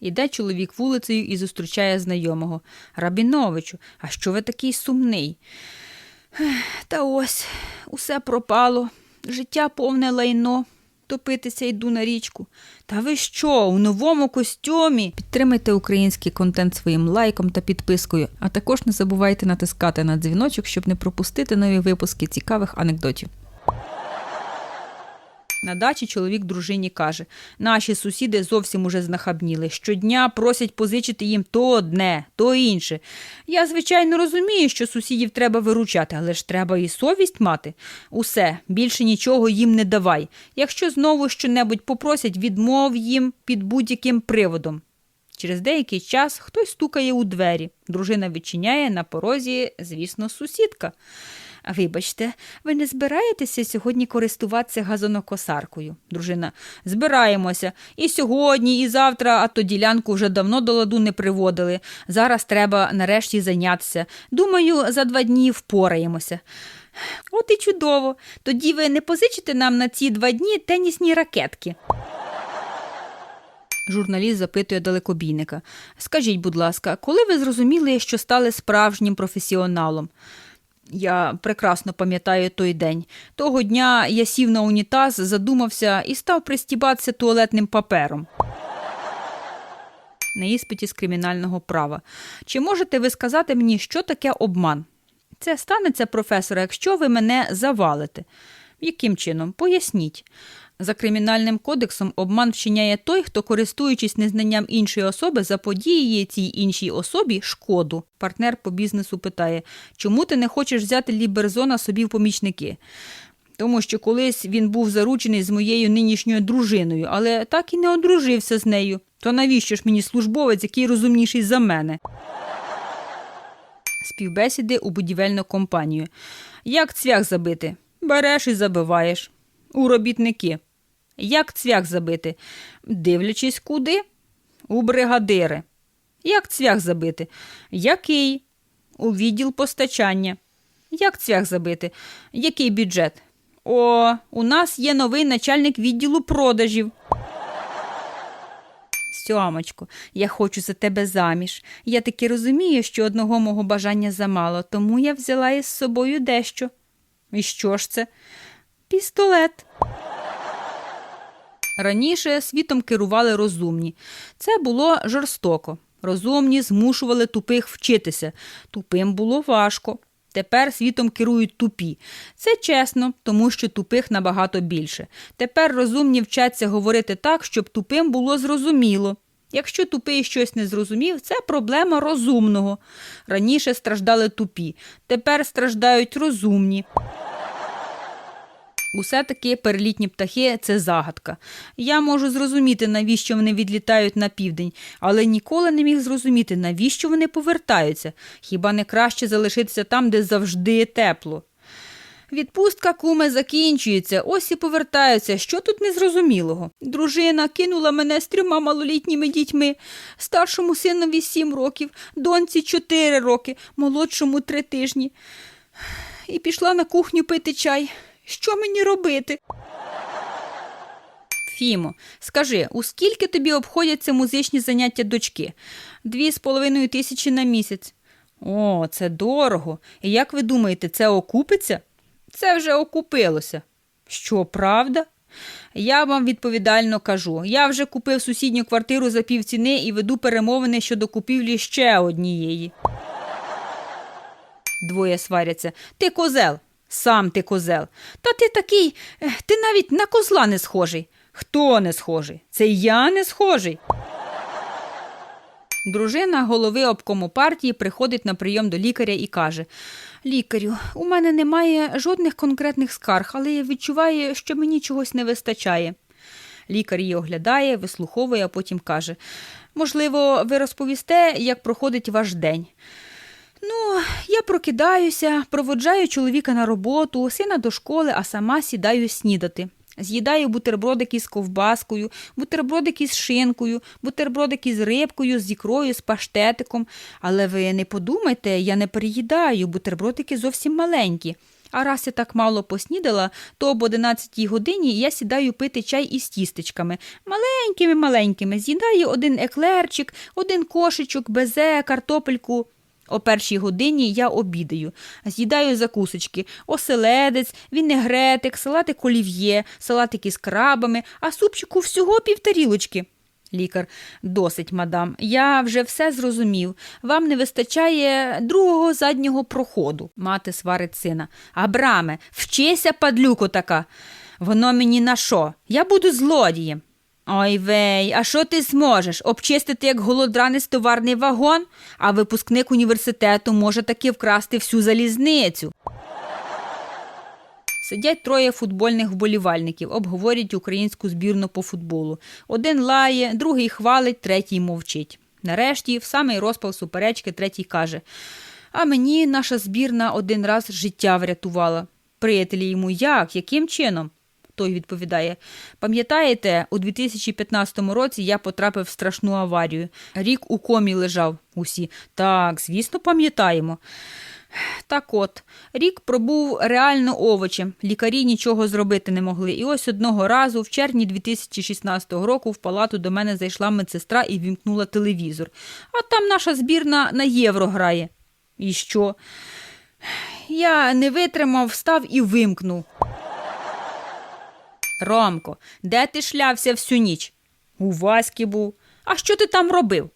Іде чоловік вулицею і зустрічає знайомого. Рабіновичу, а що ви такий сумний? Та ось, усе пропало, життя повне лайно. Топитися йду на річку. Та ви що, у новому костюмі? Підтримайте український контент своїм лайком та підпискою, а також не забувайте натискати на дзвіночок, щоб не пропустити нові випуски цікавих анекдотів. На дачі чоловік дружині каже: наші сусіди зовсім уже знахабніли. Щодня просять позичити їм то одне, то інше. Я, звичайно, розумію, що сусідів треба виручати, але ж треба і совість мати. Усе, більше нічого їм не давай. Якщо знову щонебудь попросять, відмов їм під будь-яким приводом. Через деякий час хтось стукає у двері. Дружина відчиняє на порозі, звісно, сусідка. «А Вибачте, ви не збираєтеся сьогодні користуватися газонокосаркою? Дружина, збираємося. І сьогодні, і завтра, а то ділянку вже давно до ладу не приводили. Зараз треба нарешті зайнятися. Думаю, за два дні впораємося. От і чудово. Тоді ви не позичите нам на ці два дні тенісні ракетки. Журналіст запитує далекобійника. Скажіть, будь ласка, коли ви зрозуміли, що стали справжнім професіоналом? Я прекрасно пам'ятаю той день. Того дня я сів на унітаз, задумався і став пристібатися туалетним папером. На іспиті з кримінального права. Чи можете ви сказати мені, що таке обман? Це станеться, професоре, якщо ви мене завалите. Яким чином? Поясніть. За кримінальним кодексом обман вчиняє той, хто, користуючись незнанням іншої особи, заподіює цій іншій особі шкоду. Партнер по бізнесу питає, чому ти не хочеш взяти Ліберзона собі в помічники? Тому що колись він був заручений з моєю нинішньою дружиною, але так і не одружився з нею. То навіщо ж мені службовець, який розумніший за мене? Співбесіди у будівельну компанію. Як цвях забити? Береш і забиваєш. У робітники. Як цвях забити? Дивлячись куди? У бригадири. Як цвях забити? Який? У відділ постачання. Як цвях забити? Який бюджет? О, у нас є новий начальник відділу продажів. Сьомочко, я хочу за тебе заміж. Я таки розумію, що одного мого бажання замало, тому я взяла із собою дещо. І що ж це? Пістолет. Раніше світом керували розумні. Це було жорстоко. Розумні змушували тупих вчитися. Тупим було важко. Тепер світом керують тупі. Це чесно, тому що тупих набагато більше. Тепер розумні вчаться говорити так, щоб тупим було зрозуміло. Якщо тупий щось не зрозумів, це проблема розумного. Раніше страждали тупі, тепер страждають розумні. Усе таки перелітні птахи це загадка. Я можу зрозуміти, навіщо вони відлітають на південь, але ніколи не міг зрозуміти, навіщо вони повертаються. Хіба не краще залишитися там, де завжди тепло. Відпустка куме закінчується, ось і повертаються. Що тут незрозумілого? Дружина кинула мене з трьома малолітніми дітьми, старшому синові сім років, доньці чотири роки, молодшому три тижні. І пішла на кухню пити чай. Що мені робити? Фімо, скажи, у скільки тобі обходяться музичні заняття дочки? Дві з половиною тисячі на місяць. О, це дорого. І як ви думаєте, це окупиться? Це вже окупилося. Що, правда? Я вам відповідально кажу. Я вже купив сусідню квартиру за півціни і веду перемовини щодо купівлі ще однієї. Двоє сваряться. Ти козел. Сам ти козел. Та ти такий, ти навіть на козла не схожий. Хто не схожий? Це я не схожий. Дружина голови обкому партії приходить на прийом до лікаря і каже: Лікарю, у мене немає жодних конкретних скарг, але я відчуваю, що мені чогось не вистачає. Лікар її оглядає, вислуховує, а потім каже: Можливо, ви розповісте, як проходить ваш день. Ну, я прокидаюся, проводжаю чоловіка на роботу, сина до школи, а сама сідаю снідати. З'їдаю бутербродики з ковбаскою, бутербродики з шинкою, бутербродики з рибкою, з ікрою, з паштетиком. Але ви не подумайте, я не переїдаю, бутербродики зовсім маленькі. А раз я так мало поснідала, то об 11 годині я сідаю пити чай із тістечками. Маленькими, маленькими. З'їдаю один еклерчик, один кошечок, безе, картопельку. О першій годині я обідаю. З'їдаю закусочки, оселедець, вінегретик, салатик олів'є, салатик із крабами, а супчику всього півтарілочки. Лікар, досить, мадам. Я вже все зрозумів. Вам не вистачає другого заднього проходу. Мати сварить сина. Абраме, вчися, падлюко така. Воно мені на що? Я буду злодієм. Ой вей, а що ти зможеш? Обчистити як голодранець товарний вагон, а випускник університету може таки вкрасти всю залізницю. Сидять троє футбольних вболівальників, обговорюють українську збірну по футболу. Один лає, другий хвалить, третій мовчить. Нарешті, в самий розпал суперечки, третій каже: А мені наша збірна один раз життя врятувала. Приятелі йому як? Яким чином? Той відповідає: Пам'ятаєте, у 2015 році я потрапив в страшну аварію. Рік у комі лежав усі. Так, звісно, пам'ятаємо. Так от, рік пробув реально овочем. Лікарі нічого зробити не могли. І ось одного разу, в червні 2016 року, в палату до мене зайшла медсестра і вімкнула телевізор. А там наша збірна на євро грає. І що? Я не витримав, встав і вимкнув. Ромко, де ти шлявся всю ніч? У Васьки був. А що ти там робив?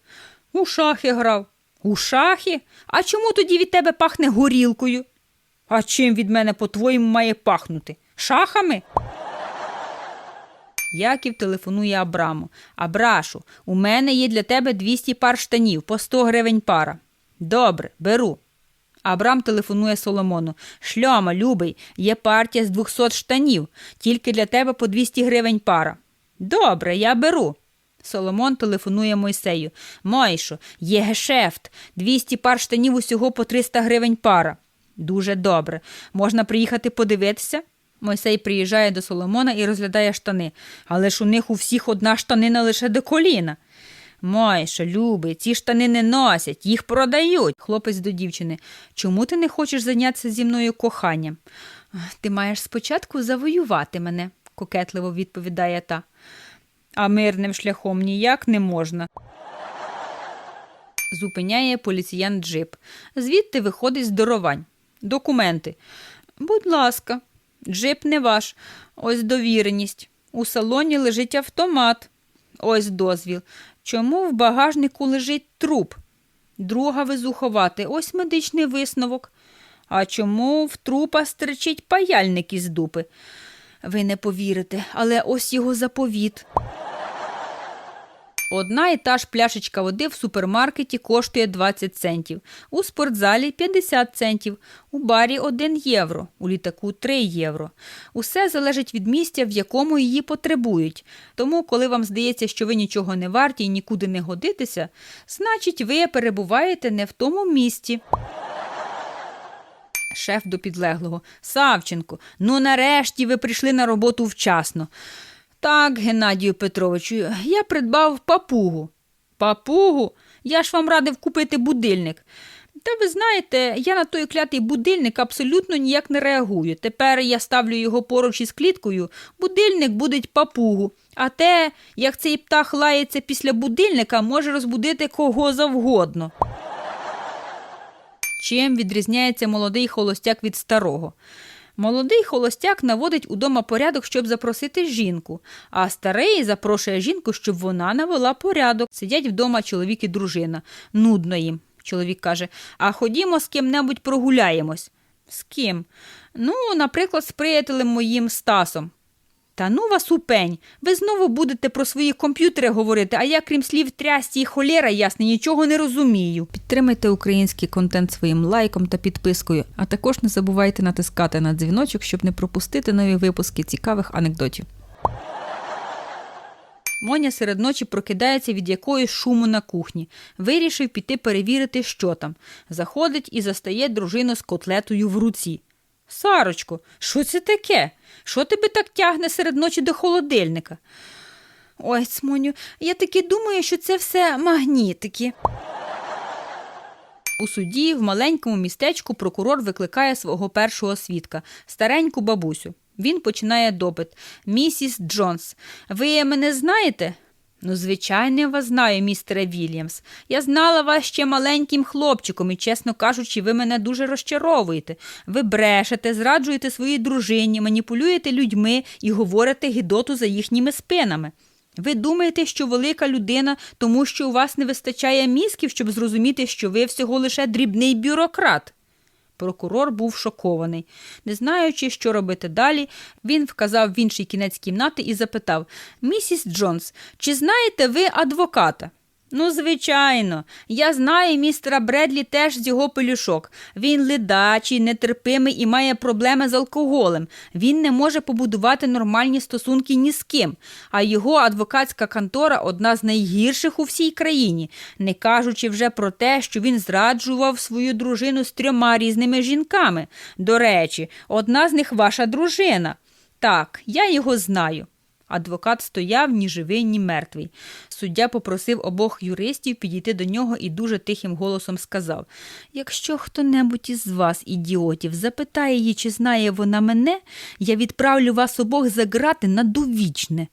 У шахи грав. У шахи? А чому тоді від тебе пахне горілкою? А чим від мене, по-твоєму, має пахнути? Шахами? Яків телефонує Абраму. Абрашу, у мене є для тебе 200 пар штанів по 100 гривень пара. Добре, беру. Абрам телефонує Соломону. Шльома, любий, є партія з 200 штанів, тільки для тебе по 200 гривень пара. Добре, я беру. Соломон телефонує Мойсею. Мойшо, є гешефт, 200 пар штанів усього по 300 гривень пара. Дуже добре. Можна приїхати подивитися? Мойсей приїжджає до Соломона і розглядає штани. Але ж у них у всіх одна штанина лише до коліна. Мойшо, любий, ці штани не носять, їх продають. Хлопець до дівчини. Чому ти не хочеш зайнятися зі мною коханням? Ти маєш спочатку завоювати мене, кокетливо відповідає та. А мирним шляхом ніяк не можна. Зупиняє поліціян джип. Звідти виходить здоровань. Документи. Будь ласка, джип не ваш. Ось довіреність. У салоні лежить автомат. Ось дозвіл. Чому в багажнику лежить труп? Друга визуховати. Ось медичний висновок. А чому в трупа стерчить паяльник із дупи? Ви не повірите, але ось його заповіт. Одна і та ж пляшечка води в супермаркеті коштує 20 центів, у спортзалі 50 центів, у барі 1 євро, у літаку 3 євро. Усе залежить від місця, в якому її потребують. Тому, коли вам здається, що ви нічого не варті і нікуди не годитеся, значить, ви перебуваєте не в тому місці. Шеф до підлеглого. Савченко, ну нарешті ви прийшли на роботу вчасно. Так, Геннадію Петровичу, я придбав папугу. Папугу? Я ж вам радив купити будильник. Та ви знаєте, я на той клятий будильник абсолютно ніяк не реагую. Тепер я ставлю його поруч із кліткою, будильник будить папугу. А те, як цей птах лається після будильника, може розбудити кого завгодно. Чим відрізняється молодий холостяк від старого? Молодий холостяк наводить удома порядок, щоб запросити жінку, а старий запрошує жінку, щоб вона навела порядок. Сидять вдома чоловік і дружина. Нудно їм. Чоловік каже: А ходімо з ким-небудь прогуляємось. З ким? Ну, наприклад, з приятелем моїм Стасом. Та ну вас у пень. Ви знову будете про свої комп'ютери говорити, а я, крім слів трясті і холєра, ясне, нічого не розумію. Підтримайте український контент своїм лайком та підпискою, а також не забувайте натискати на дзвіночок, щоб не пропустити нові випуски цікавих анекдотів. Моня серед ночі прокидається від якоїсь шуму на кухні. Вирішив піти перевірити, що там. Заходить і застає дружину з котлетою в руці. Сарочко, що це таке? Що тебе так тягне серед ночі до холодильника? Ой, Цмоню, я таки думаю, що це все магнітики. У суді в маленькому містечку прокурор викликає свого першого свідка стареньку бабусю. Він починає допит. Місіс Джонс, ви мене знаєте? Ну, звичайно, я вас знаю, містере Вільямс. Я знала вас ще маленьким хлопчиком, і, чесно кажучи, ви мене дуже розчаровуєте. Ви брешете, зраджуєте своїй дружині, маніпулюєте людьми і говорите гідоту за їхніми спинами. Ви думаєте, що велика людина, тому що у вас не вистачає мізків, щоб зрозуміти, що ви всього лише дрібний бюрократ. Прокурор був шокований. Не знаючи, що робити далі, він вказав в інший кінець кімнати і запитав Місіс Джонс, чи знаєте ви адвоката? Ну, звичайно, я знаю містера Бредлі теж з його пелюшок. Він ледачий, нетерпимий і має проблеми з алкоголем. Він не може побудувати нормальні стосунки ні з ким. А його адвокатська контора одна з найгірших у всій країні, не кажучи вже про те, що він зраджував свою дружину з трьома різними жінками. До речі, одна з них ваша дружина. Так, я його знаю. Адвокат стояв ні живий, ні мертвий. Суддя попросив обох юристів підійти до нього і дуже тихим голосом сказав: Якщо хто-небудь із вас, ідіотів, запитає її, чи знає вона мене, я відправлю вас обох за грати на довічне.